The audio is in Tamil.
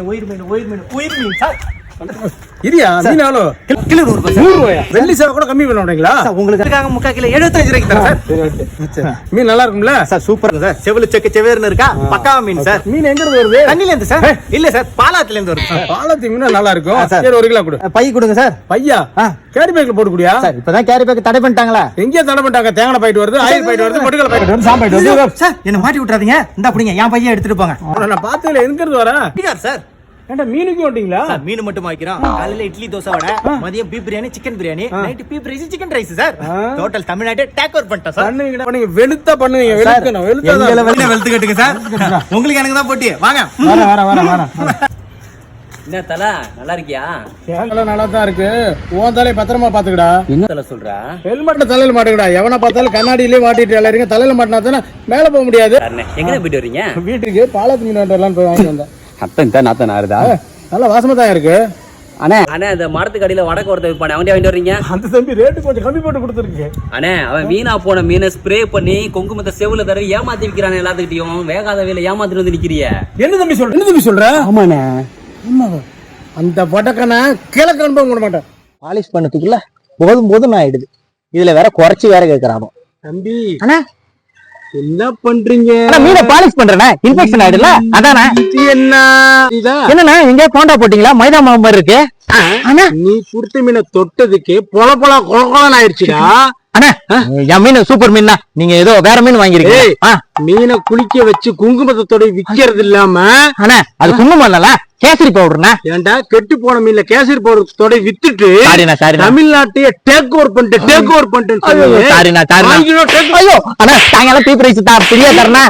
உயிர் மீன் உயிர் மீன் உயிர் மீன் சார் இரியா மீன் எவ்வளோ கிலோ நூறு. நூறு ரூபாயா வெள்ளி சேவை கூட கம்மி பண்ண மாட்டீங்களா உங்களுக்கு அதுக்காக முக்கா கிலோ எழுபத்தஞ்சு ரூபாய்க்கு தரேன் சார். மீன் நல்லா இருக்கும்ல? Sir super sir. செவலு செக்கு செவேர்னு இருக்கா? பக்காவா மீன் சார். மீன் எங்க இருந்து வருது? தண்ணில இருந்து சார் இல்ல சார் பாலாத்துல இருந்து வருது பாலத்தி மீன் நல்லா இருக்கும். சார். ஒரு கிலோ கொடு. பை கொடுங்க சார். பையா. கேரி பேக்ல போட்டு குடியா சார் இப்பதான் கேரி பேக் தடை பண்ணிட்டாங்களா? எங்கேயா தடை பண்ணிட்டாங்க? தேங்காய் பாயிட்டு வருது ஆயில் பாயிட்டு வருது பொட்டுக்கல பாயிட்டு வருது. சாம் பாயிட்டு ஐயோ, வருது சார் என்ன மாட்டி விட்டுறாதீங்க. இந்த அப்படிங்க என் பையன் எடுத்துட்டு போங்க. நான் பார்த்ததுல எங்க இருந்து வரேன் சார். ஏன்டா மீனுக்கு வந்துட்டீங்களா? சார் மீன் மட்டும் வைக்கிறோம் காலையில இட்லி தோசை வடை மதியம் beef biryani chicken biryani night beef rice chicken rice sir. Total Tamil Nadu take over பண்ணிட்டோம் சார் பண்ணுவீங்க வெளுத்தா பண்ணுவீங்க வெளுக்கணும் வெளுத்தா வெளில வெளுத்து கட்டுங்க சார் உங்களுக்கு எனக்கு தான் போட்டி. வாங்க. வர வர வர வர. என்ன தல நல்லா இருக்கியா? தேங்காய் நல்லா தான் இருக்கு? உன் தலையை பத்திரமா பாத்துக்கடா என்ன தல சொல்ற? ஹெல்மெட்ல தலையில மாட்டுக்கடா. எவனை பார்த்தாலும் கண்ணாடியிலே மாட்டிட்டு எல்லாருங்க தலையில மாட்டினா தானே மேல போக முடியாது. எங்க போயிட்டு வர்றீங்க? வீட்டுக்கு பாலத்து மீன் வரலான்னு போய் வாங்கிட்டு வந்தேன். அத்தன் தான் நாத்தன் ஆறுதா நல்லா வாசமா தான் இருக்கு. அண்ணே. அண்ணே அந்த மரத்துக்கு அடியில வடக்கு ஒருத்தர் விற்பானே அவன் வாங்கிட்டு வர்றீங்க? அந்த தம்பி ரேட்டு கொஞ்சம் கம்மி போட்டு கொடுத்துருக்கு. அண்ணே அவன் வீணா போன மீனை ஸ்ப்ரே பண்ணி குங்குமத்தை செவுல தடவி ஏமாத்தி விக்கிறானே எல்லாத்துக்கிட்டையும். வேகாத வேலை ஏமாத்திட்டு வந்து நிக்கிறிய. என்ன தம்பி சொல்ற? என்ன தம்பி சொல்ற? ஆமாண்ணே. ஆமாவா? அந்த பட்டக்கனை கிழக்கு அனுப்ப விட மாட்டேன். பாலிஷ் பண்ணதுக்குள்ள போதும் போதும் ஆயிடுது. இதுல வேற குறைச்சு வேற கேக்குறாங்க தம்பி. அண்ணா என்ன பண்றீங்க? மீனை பாலிஷ் பண்றேனே இன்ஃபெக்ஷன் ஆயிடுல அதானே என்ன? என்னண்ணா எங்க போண்டா போட்டீங்களா? மைதா மாவு மாதிரி இருக்கு. அண்ணா. நீ குருத்து மீனை தொட்டதுக்கு பொல பொல கொலகொலன்னு ஆயிடுச்சுடா. அண்ணா என் மீன் சூப்பர் மீன் நீங்க ஏதோ வேற மீன் வாங்கிருக்கீங்க மீனை குளிக்க வச்சு குங்குமத்தோட விக்கிறது இல்லாம அண்ணா அது குங்குமம் இல்லல கேசரி பவுடர்ண்ணா ஏன்டா கெட்டு போன மீன்ல கேசரி போடுறதோட வித்துட்டு சாரிண்ணா சாரிண்ணா. தமிழ்நாட்டையே டேக் ஓவர் பண்ணிட்டு டேக் ஓவர் பண்ணிட்டு சாரிண்ணா சாரிண்ணா. ஐயோ அண்ணா சாயங்காலம் பீப் ரைஸ் தான் பிரியா தரணா